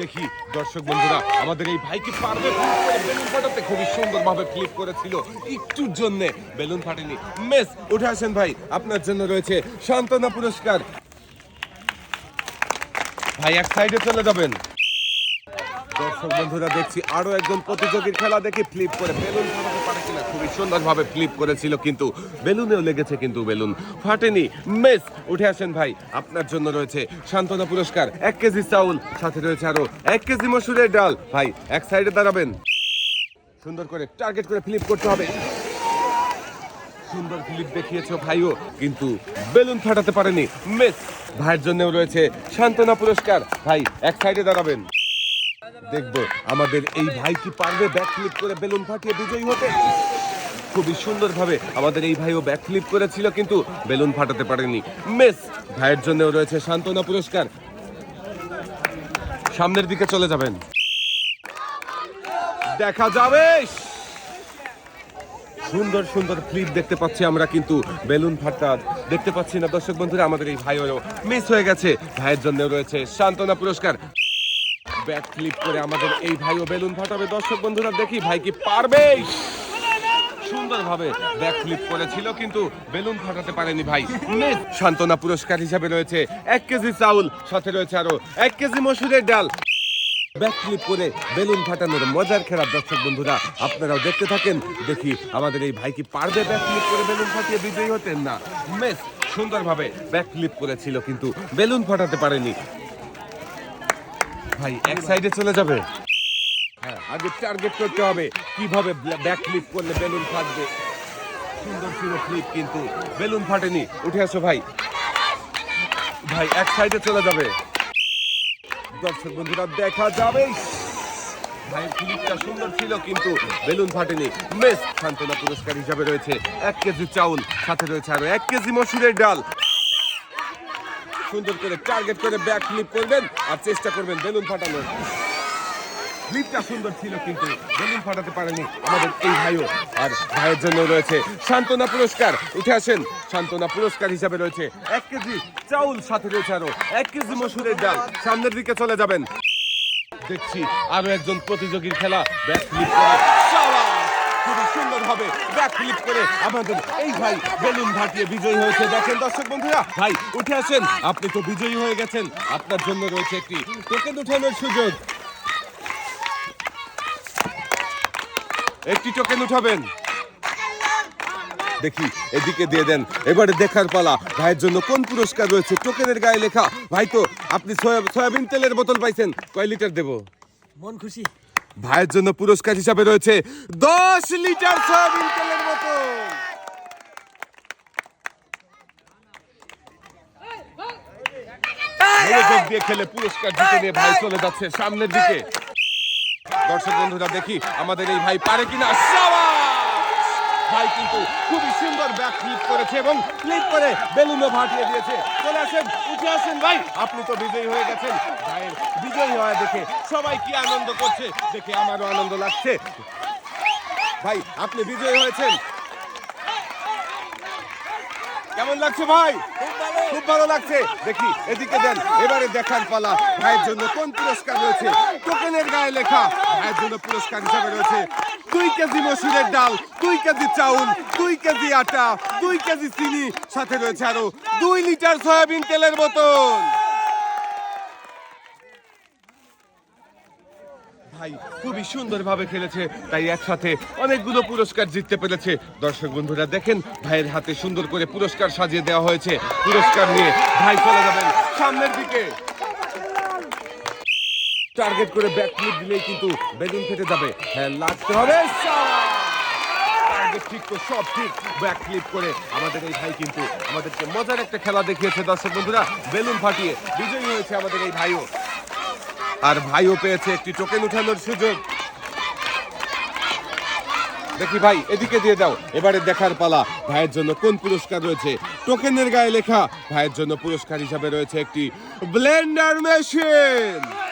দেখি, দর্শক বন্ধুরা, আমাদের এই ভাইকে পারবে বেলুন ফাটাতে। খুবই সুন্দরভাবে ফ্লিপ করেছিল। একটুর জন্য বেলুন ফাটেনি। মেস, উঠে আসেন ভাই, আপনার জন্য রয়েছে সান্ত্বনা পুরস্কার। ভাই, এক সাইডে চলে যাবেন। দর্শক বন্ধুরা, দেখছি আরও একজন প্রতিযোগীর খেলা দেখি ফ্লিপ করে বেলুন ফাটাতে পারে কিনা খুবই সুন্দরভাবে ফ্লিপ করেছিল কিন্তু বেলুনেও লেগেছে কিন্তু বেলুন। ফাটেনি। মেস, উঠে আসেন ভাই। আপনার জন্য রয়েছে সান্ত্বনা পুরস্কার। এক কেজি চাউল, সাথে রয়েছে আরও এক কেজি মসুরের ডাল। ভাই, এক সাইডে দাঁড়াবেন। সুন্দর করে টার্গেট করে ফ্লিপ করতে হবে। সুন্দর ফ্লিপ দেখিয়েছো ভাইও, কিন্তু বেলুন ফাটাতে পারেনি। মেস, ভাইয়ের জন্যও রয়েছে সান্ত্বনা পুরস্কার। ভাই, এক সাইডে দাঁড়াবেন। দেখব, আমাদের এই ভাই কি পারবে ব্যাক ফ্লিপ করে বেলুন ফাটিয়ে বিজয়ী হতে? খুবই সুন্দরভাবে আমাদের এই ভাইও ব্যাক ফ্লিপ করেছিল, কিন্তু বেলুন ফাটাতে পারেনি। মেস, ভাইয়ের জন্যও রয়েছে সান্ত্বনা পুরস্কার। সামনের দিকে চলে যাবেন। দেখা যাবে। সুন্দর সুন্দর ফ্লিপ দেখতে পাচ্ছি আমরা, কিন্তু বেলুন ফাটা দেখতে পাচ্ছি না। দর্শক বন্ধুরা, আমাদের এই ভাইও মিস হয়ে গেছে। ভাইয়ের জন্য রয়েছে সান্ত্বনা পুরস্কার। ব্যাক ফ্লিপ করে আমাদের এই ভাইও বেলুন ফাটাবে। দর্শক বন্ধুরা, দেখি ভাই কি পারবে। সুন্দরভাবে ব্যাক ফ্লিপ করেছিল, কিন্তু বেলুন ফাটাতে পারেনি ভাই। সান্ত্বনা পুরস্কার হিসাবে রয়েছে এক কেজি চাউল, সাথে রয়েছে আরও এক কেজি মসুরের ডাল। ব্যাক ফ্লিপ করে বেলুন ফাটানোর মজার খেলা, দর্শক বন্ধুরা, আপনারাও দেখতে থাকেন। দেখি আমাদের এই ভাই কি পারবে ব্যাক ফ্লিপ করে বেলুন ফাটিয়ে বিজয়ী হতেন না। মেস সুন্দরভাবে ব্যাক ফ্লিপ করেছিল, কিন্তু বেলুন ফাটাতে পারেনি। ভাই, এক সাইডে চলে যাবে। হ্যাঁ আগে টার্গেট করতে হবে। কীভাবে ব্যাক ফ্লিপ করলে বেলুন ফাটবে? সুন্দর ছিল ফ্লিপ কিন্তু বেলুন ফাটেনি। উঠে আসো ভাই। ভাই, এক সাইডে চলে যাবে। দর্শক বন্ধুরা, দেখা যাবে। ভাইয়ের ফিলিপটা সুন্দর ছিল, কিন্তু বেলুন ফাটেনি। মেস সান্ত্বনা পুরস্কার হিসাবে রয়েছে এক কেজি চাউল, সাথে রয়েছে আরও এক কেজি মসুরের ডাল। সুন্দর করে টার্গেট করে ব্যাক ফ্লিপ করবেন আর চেষ্টা করবেন বেলুন ফাটানোর। ফ্লিপটা সুন্দর ছিল কিন্তু বেলুন ফাটাতে পারেনি আমাদের এই ভাইও। আর ভাইয়ের জন্য রয়েছে সান্ত্বনা পুরস্কার। উঠে আসেন, সান্ত্বনা পুরস্কার হিসাবে রয়েছে এক কেজি চাউল, সাথে রয়েছে আরও এক কেজি মসুরের ডাল। সামনের দিকে চলে যাবেন। দেখছি আরও একজন প্রতিযোগীর খেলা। ব্যাক ফ্লিপ করে ফ্লিপ করে আমাদের এই ভাই বেলুন বিজয়ী হয়েছে। দেখেন দর্শক বন্ধুরা, ভাই উঠে আসেন। আপনি তো বিজয়ী হয়ে গেছেন। আপনার জন্য রয়েছে একটি টোকেন উঠানোর সুযোগ। একটি টোকেন উঠাবেন। দেখি, এদিকে দিয়ে দেন। এবারে দেখার পালা। ভাইয়ের জন্য কোন পুরস্কার রয়েছে? টোকেনের গায়ে লেখা, ভাই তো, আপনি সয়া- সয়াবিন তেলের বোতল পাইছেন। কয় লিটার দেব? মন খুশি। ভাইয়ের জন্য পুরস্কার হিসাবে রয়েছে দশ লিটার সয়াবিন তেলের মতো। খেলে পুরস্কার জিতে নিয়ে ভাই চলে যাচ্ছে সামনের দিকে। দর্শক বন্ধুরা, দেখি আমাদের এই ভাই পারে কিনা! ভাই কিন্তু খুবই সুন্দর ব্যাক ফ্লিপ করেছে এবং ফ্লিপ করে বেলুনও ভাটিয়ে দিয়েছে। চলে আসেন, উঠে আসেন ভাই। আপনি তো বিজয়ী হয়ে গেছেন। ভাইয়ের বিজয়ী হওয়া দেখে সবাই কি আনন্দ করছে, দেখে আমারও আনন্দ লাগছে। ভাই, আপনি বিজয়ী হয়েছেন। কেমন লাগছে ভাই? খুব ভালো লাগছে। দেখি, এদিকে দেন, এবারে দেখার পালা। ভাইয়ের জন্য কোন পুরস্কার রয়েছে? টোকেনের গায়ে লেখা। ভাইয়ের জন্য পুরস্কার হিসাবে রয়েছে দুই কেজি মসুরের ডাল, দুই কেজি চাউল, দুই কেজি আটা, দুই কেজি চিনি। সাথে রয়েছে আরও দুই লিটার সয়াবিন তেলের বোতল। ভাই খুবই সুন্দরভাবে খেলেছে, তাই একসাথে অনেকগুলো পুরস্কার জিততে পেরেছে। দর্শক বন্ধুরা, দেখেন ভাইয়ের হাতে সুন্দর করে পুরস্কার সাজিয়ে দেওয়া হয়েছে। পুরস্কার নিয়ে ভাই চলে যাবেন সামনের দিকে। টার্গেট করে ব্যাক ফ্লিপ দিলেই কিন্তু বেলুন ফেটে যাবে। হ্যাঁ লাগতে হবে ঠিক তো সব ঠিক। ব্যাক ফ্লিপ করে আমাদের এই ভাই কিন্তু আমাদেরকে মজার একটা খেলা দেখিয়েছে। দর্শক বন্ধুরা, বেলুন ফাটিয়ে বিজয়ী হয়েছে আমাদের এই ভাইও। আর ভাইও পেয়েছে একটি টোকেন উঠানোর সুযোগ। দেখি ভাই, এদিকে দিয়ে দাও। এবারে দেখার পালা। ভাইয়ের জন্য কোন পুরস্কার রয়েছে? টোকেনের গায়ে লেখা। ভাইয়ের জন্য পুরস্কার হিসাবে রয়েছে একটি ব্লেন্ডার মেশিন।